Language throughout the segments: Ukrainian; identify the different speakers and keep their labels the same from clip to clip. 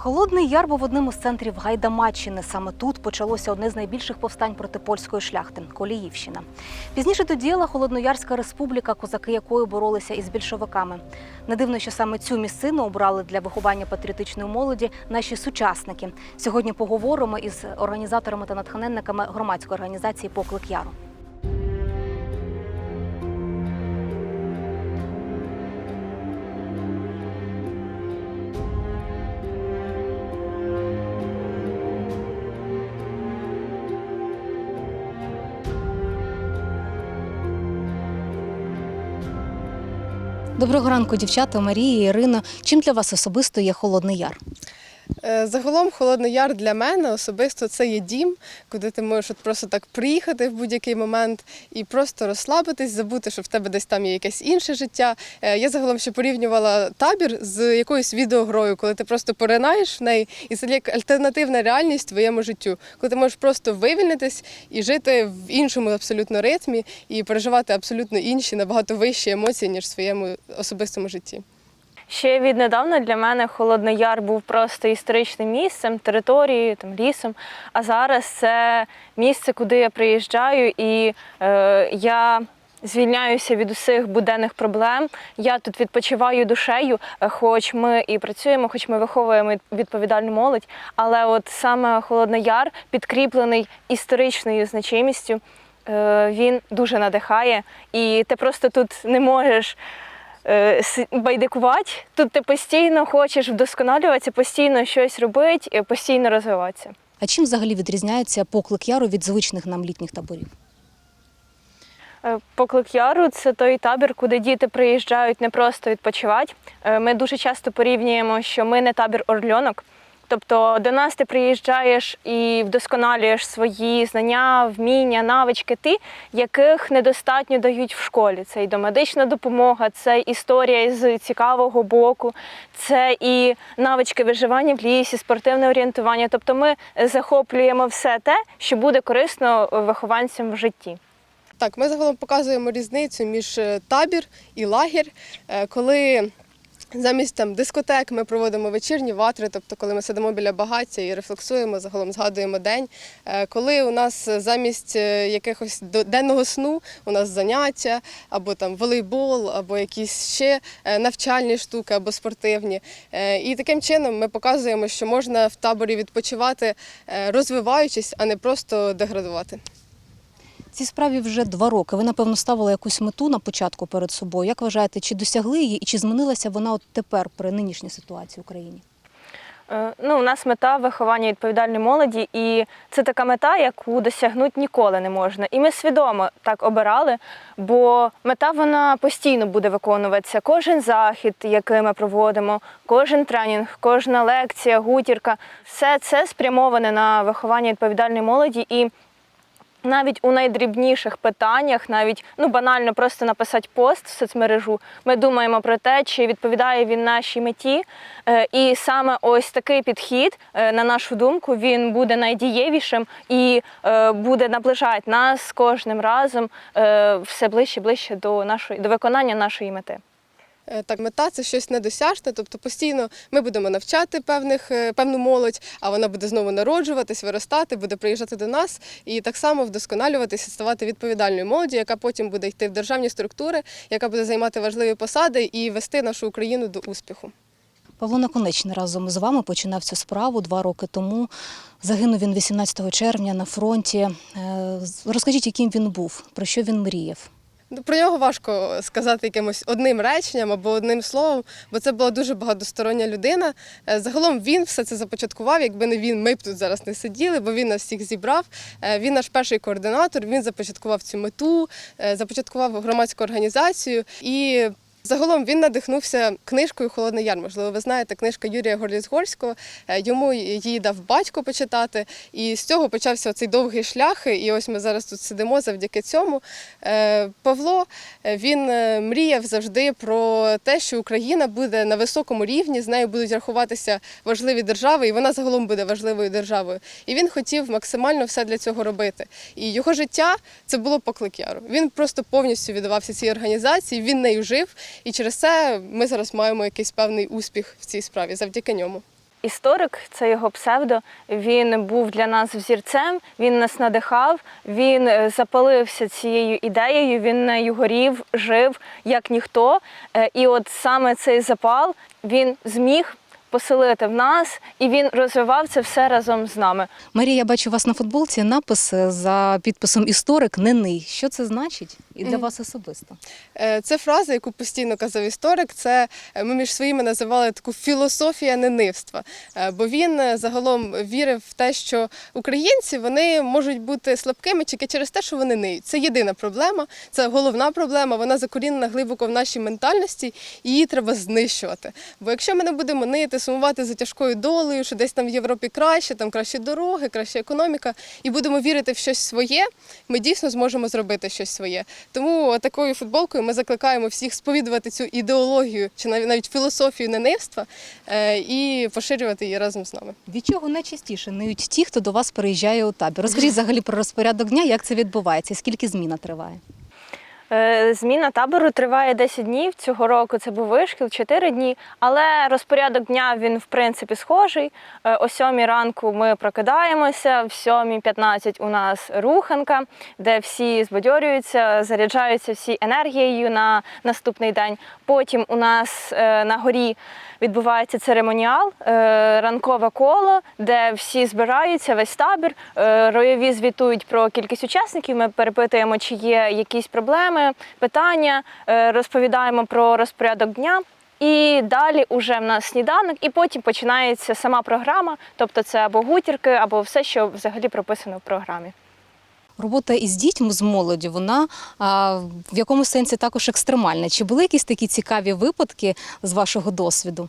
Speaker 1: Холодний Яр був одним із центрів Гайдамаччини. Саме тут почалося одне з найбільших повстань проти польської шляхти Коліївщина. Пізніше тут діяла Холодноярська республіка, козаки якої боролися із більшовиками. Не дивно, що саме цю місцину обрали для виховання патріотичної молоді наші сучасники. Сьогодні поговоримо із організаторами та натхненниками громадської організації Поклик Яру. Доброго ранку, дівчата, Марія, Ірина. Чим для вас особисто є Холодний Яр?
Speaker 2: Е, Загалом Холодний Яр для мене особисто це є дім, куди ти можеш от просто так приїхати в будь-який момент і просто розслабитись, забути, що в тебе десь там є якесь інше життя. Е, Я загалом ще порівнювала табір з якоюсь відеогрою, коли ти просто поринаєш в неї, і це як альтернативна реальність твоєму життю, коли ти можеш просто вивільнитись і жити в іншому абсолютно ритмі і переживати абсолютно інші, набагато вищі емоції, ніж в своєму особистому житті.
Speaker 3: Ще віднедавна для мене Холодний Яр був просто історичним місцем, територією, там, лісом. А зараз це місце, куди я приїжджаю, і е, я звільняюся від усіх буденних проблем. Я тут відпочиваю душею, е, хоч ми і працюємо, хоч ми виховуємо відповідальну молодь. Але от саме Холодний Яр, підкріплений історичною значимістю, е, він дуже надихає, і ти просто тут не можеш байдикувати. Тут ти постійно хочеш вдосконалюватися, постійно щось робити, постійно розвиватися.
Speaker 1: А чим взагалі відрізняється поклик яру від звичних нам літніх таборів?
Speaker 3: Е, Поклик Яру це той табір, куди діти приїжджають не просто відпочивати. Е, Ми дуже часто порівнюємо, що ми не табір орльонок. Тобто до нас ти приїжджаєш і вдосконалюєш свої знання, вміння, навички, ті, яких недостатньо дають в школі. Це і домедична допомога, це історія з цікавого боку, це і навички виживання в лісі, спортивне орієнтування. Тобто ми захоплюємо все те, що буде корисно вихованцям в житті.
Speaker 2: Так, ми загалом показуємо різницю між е, табір і лагір, Е, коли замість там дискотек ми проводимо вечірні ватри, тобто коли ми сидимо біля багаття і рефлексуємо, загалом згадуємо день. Е, Коли у нас замість е, якихось денного сну у нас заняття, або там волейбол, або якісь ще е, навчальні штуки, або спортивні. І таким чином ми показуємо, що можна в таборі відпочивати, розвиваючись, а не просто деградувати.
Speaker 1: Цій справі вже два роки. Ви, напевно, ставили якусь мету на початку перед собою. Як вважаєте, чи досягли її і чи змінилася вона от тепер при нинішній ситуації в Україні?
Speaker 3: Е, Ну, у нас мета виховання відповідальної молоді, і це така мета, яку досягнути ніколи не можна. І ми свідомо так обирали, бо мета вона постійно буде виконуватися. Кожен захід, який ми проводимо, кожен тренінг, кожна лекція, гутірка, все це спрямоване на виховання відповідальної молоді. І навіть у найдрібніших питаннях, навіть ну банально просто написати пост в соцмережу, ми думаємо про те, чи відповідає він нашій меті. Е, І саме ось такий підхід, е, на нашу думку, він буде найдієвішим і е, буде наближати нас кожним разом все ближче ближче до нашої до виконання нашої мети.
Speaker 2: Е, Так, мета це щось недосяжне, тобто постійно ми будемо навчати певних, е, певну молодь, а вона буде знову народжуватись, виростати, буде приїжджати до нас і так само вдосконалюватися, ставати відповідальною молоді, яка потім буде йти в державні структури, яка буде займати важливі посади і вести нашу Україну до успіху.
Speaker 1: Павло Наконечний разом з вами починав цю справу два роки тому. Загинув він 18 червня на фронті. Е, Розкажіть, яким він був, про що він мріяв?
Speaker 2: Ну, Про нього важко сказати якимось одним реченням або одним словом, бо це була дуже багатостороння людина. Е, Загалом він все це започаткував. Якби не він, ми б тут зараз не сиділи, бо він нас всіх зібрав. Е, Він наш перший координатор. Він започаткував цю мету, е, започаткував громадську організацію і. Загалом він надихнувся книжкою Холодний Яр. Можливо, ви знаєте, книжка Юрія Горліцгорського. Е, Йому її дав батько почитати, і з цього почався цей довгий шлях. І ось ми зараз тут сидимо завдяки цьому. Е, Павло е, він мріяв завжди про те, що Україна буде на високому рівні, з нею будуть рахуватися важливі держави, і вона загалом буде важливою державою. І він хотів максимально все для цього робити. І його життя це було поклик яру. Він просто повністю віддавався цій організації, він нею жив. І через це ми зараз маємо якийсь певний успіх в цій справі завдяки ньому.
Speaker 3: історик, це його псевдо. Він був для нас взірцем, він нас надихав, він е, запалився цією ідеєю, він нею горів, жив як ніхто. Е, І от саме цей запал він зміг поселити в нас, і він розвивав це все разом з нами.
Speaker 1: Марія, я бачу у вас на футболці напис е, за підписом історик не ний. Що це значить і для вас особисто?
Speaker 2: Е, Це фраза, яку постійно казав історик. Це е, ми між своїми називали таку філософія ненивства. Бо він загалом вірив в те, що українці вони можуть бути слабкими тільки через те, що вони ниють. Це єдина проблема, це головна проблема. Вона закорінена глибоко в нашій ментальності, і її треба знищувати. Бо якщо ми не будемо нити, сумувати за тяжкою долею, що десь там в Європі краще, там кращі дороги, краща економіка, і будемо вірити в щось своє, ми дійсно зможемо зробити щось своє. Тому такою футболкою ми закликаємо всіх сповідувати цю ідеологію чи навіть філософію ненивства е, і поширювати її разом з нами.
Speaker 1: Від чого найчастіше ниють ті, хто до вас переїжджає у табір? Розкажіть взагалі про розпорядок дня, як це відбувається, скільки зміна триває?
Speaker 3: Е, Зміна табору триває 10 днів. Цього року це був вишкіл 4 дні. Але розпорядок дня він в принципі схожий. Е, О 7 ранку ми прокидаємося, в 7.15 у нас руханка, де всі збадьорюються, заряджаються всі енергією на наступний день. Потім у нас е, на горі відбувається церемоніал, ранкове коло, де всі збираються, весь табір. Ройові звітують про кількість учасників. Ми перепитуємо, чи є якісь проблеми, питання, е, розповідаємо про розпорядок дня. І далі уже в нас сніданок, і потім починається сама програма, тобто це або гутірки, або все, що взагалі прописано в програмі.
Speaker 1: Робота із дітьми з молоді, вона а, в якомусь сенсі також екстремальна. Чи були якісь такі цікаві випадки з вашого досвіду?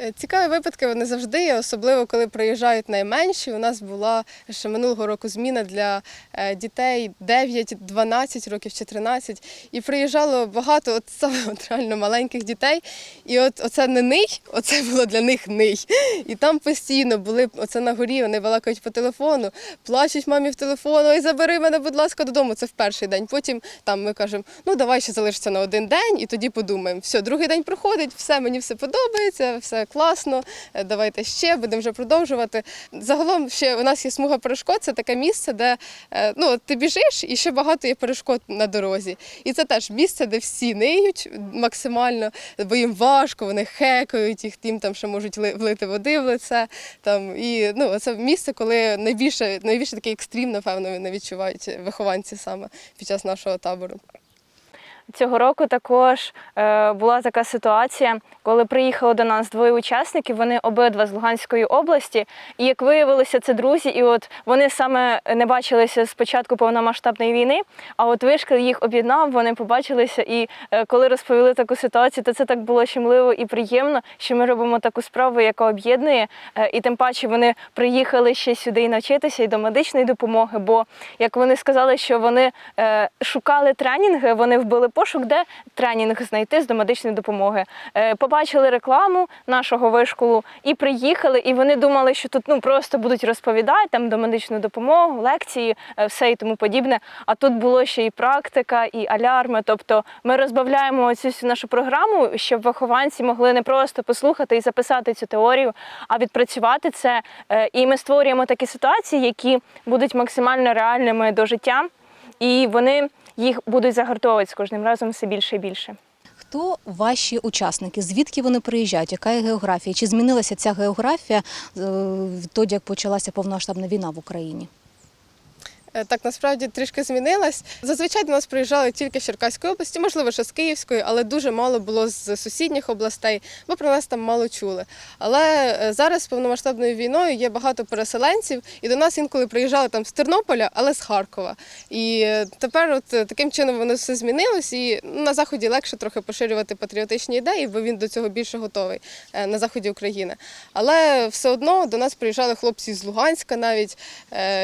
Speaker 2: Е, Цікаві випадки вони завжди є, особливо коли приїжджають найменші. У нас була ще минулого року зміна для е, дітей 9, 12 років чи 13. І приїжджало багато от саме от реально маленьких дітей. І от оце не ний, оце було для них ний. І там постійно були оце на горі, вони балакають по телефону, плачуть мамі в телефон, ой, забери мене, будь ласка, додому. Це в перший день. Потім там ми кажемо, ну давай ще залишиться на один день, і тоді подумаємо. Все, другий день проходить, все, мені все подобається, все класно. е, Давайте ще будемо вже продовжувати. Загалом ще у нас є смуга перешкод. Це таке місце, де е, ну ти біжиш, і ще багато є перешкод на дорозі. І це теж місце, де всі ниють максимально, бо їм важко, вони хекають, їх їм там ще можуть влити води в лице. Там і ну це місце, коли найбільше найбільше такий екстрім, напевно, вони відчувають вихованці саме під час нашого табору.
Speaker 3: Цього року також е, була така ситуація, коли приїхало до нас двоє учасників. Вони обидва з Луганської області. І як виявилося, це друзі, і от вони саме не бачилися з початку повномасштабної війни. А от вишкіл їх об'єднав, вони побачилися. І е, коли розповіли таку ситуацію, то це так було щемливо і приємно, що ми робимо таку справу, яка об'єднує. Е, і тим паче вони приїхали ще сюди і навчитися і до медичної допомоги. Бо як вони сказали, що вони шукали тренінги, вони вбили пошук, де тренінг знайти з домедичної допомоги. Е, Побачили рекламу нашого вишколу і приїхали, і вони думали, що тут ну просто будуть розповідати там домедичну допомогу, лекції, е, все і тому подібне. А тут було ще і практика, і алярми. Тобто ми розбавляємо цю всю нашу програму, щоб вихованці могли не просто послухати і записати цю теорію, а відпрацювати це. Е, І ми створюємо такі ситуації, які будуть максимально реальними до життя, і вони їх будуть загартовувати з кожним разом все більше і більше.
Speaker 1: Хто ваші учасники? Звідки вони приїжджають? Яка є географія? Чи змінилася ця географія е, відтоді, як почалася повномасштабна війна в Україні?
Speaker 2: Е, Так насправді трішки змінилась. Зазвичай до нас приїжджали тільки з Черкаської області, можливо, ще з Київської, але дуже мало було з сусідніх областей, бо про нас там мало чули. Але е, зараз з повномасштабною війною є багато переселенців, і до нас інколи приїжджали там з Тернополя, але з Харкова. І е, тепер, от таким чином, воно все змінилось, і на заході легше трохи поширювати патріотичні ідеї, бо він до цього більше готовий на заході України. Але все одно до нас приїжджали хлопці з Луганська навіть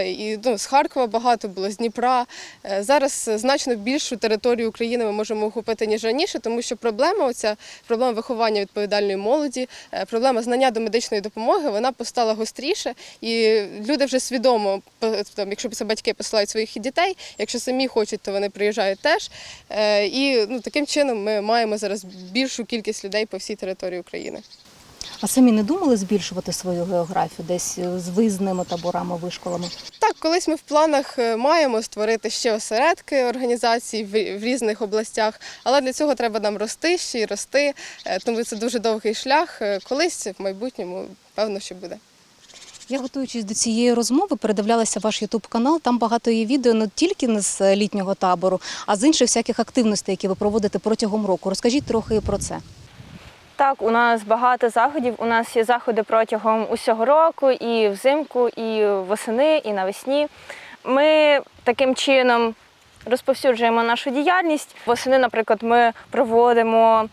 Speaker 2: і ну, з Харкова багато було, з Дніпра. Е, Зараз значно більшу територію України ми можемо охопити, ніж раніше, тому що проблема оця, проблема виховання відповідальної молоді, е, проблема знання до медичної допомоги, вона постала гостріше. І люди вже свідомо, там, якщо це батьки посилають своїх дітей, якщо самі хочуть, то вони приїжджають теж. Е, І ну, таким чином ми маємо зараз більшу кількість людей по всій території України.
Speaker 1: А самі не думали збільшувати свою географію десь е, з виїзними таборами, вишколами?
Speaker 2: Так, колись ми в планах е, маємо створити ще осередки організацій в, різних областях, але для цього треба нам рости ще й рости, е, тому це дуже довгий шлях. Колись в майбутньому певно, що буде.
Speaker 1: Я готуючись до цієї розмови, передивлялася ваш Ютуб канал. Там багато є відео не тільки з літнього табору, а з інших всяких активностей, які ви проводите протягом року. Розкажіть трохи про це.
Speaker 3: Так, у нас багато заходів. У нас є заходи протягом усього року, і взимку, і восени, і навесні. Ми таким чином розповсюджуємо нашу діяльність. Восени, наприклад, ми проводимо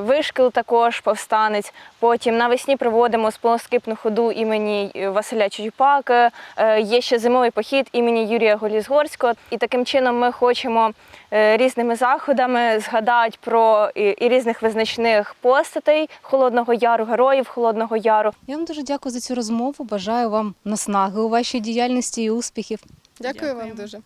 Speaker 3: вишкіл також, повстанець. Потім навесні проводимо сполоскипну ходу імені Василя Чудюпаки. Е, Є ще зимовий похід імені Юрія Голізгорського. І таким чином ми хочемо е, різними заходами згадати про і, і різних визначних постатей Холодного Яру, героїв Холодного Яру.
Speaker 1: Я вам дуже дякую за цю розмову. Бажаю вам наснаги у вашій діяльності і успіхів.
Speaker 2: Дякую вам дуже.